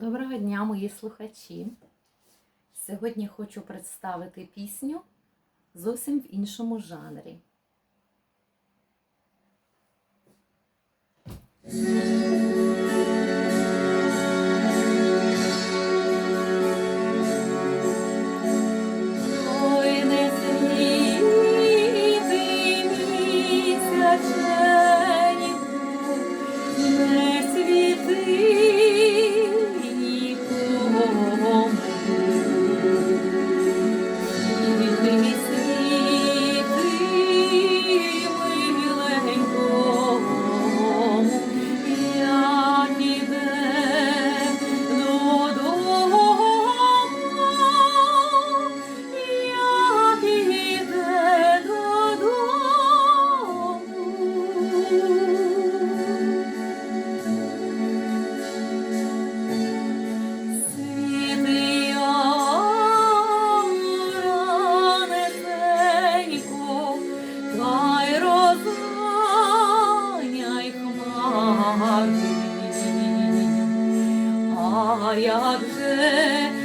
Доброго дня, мої слухачі! Сьогодні хочу представити пісню зовсім в іншому жанрі. yağdı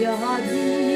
ягоди.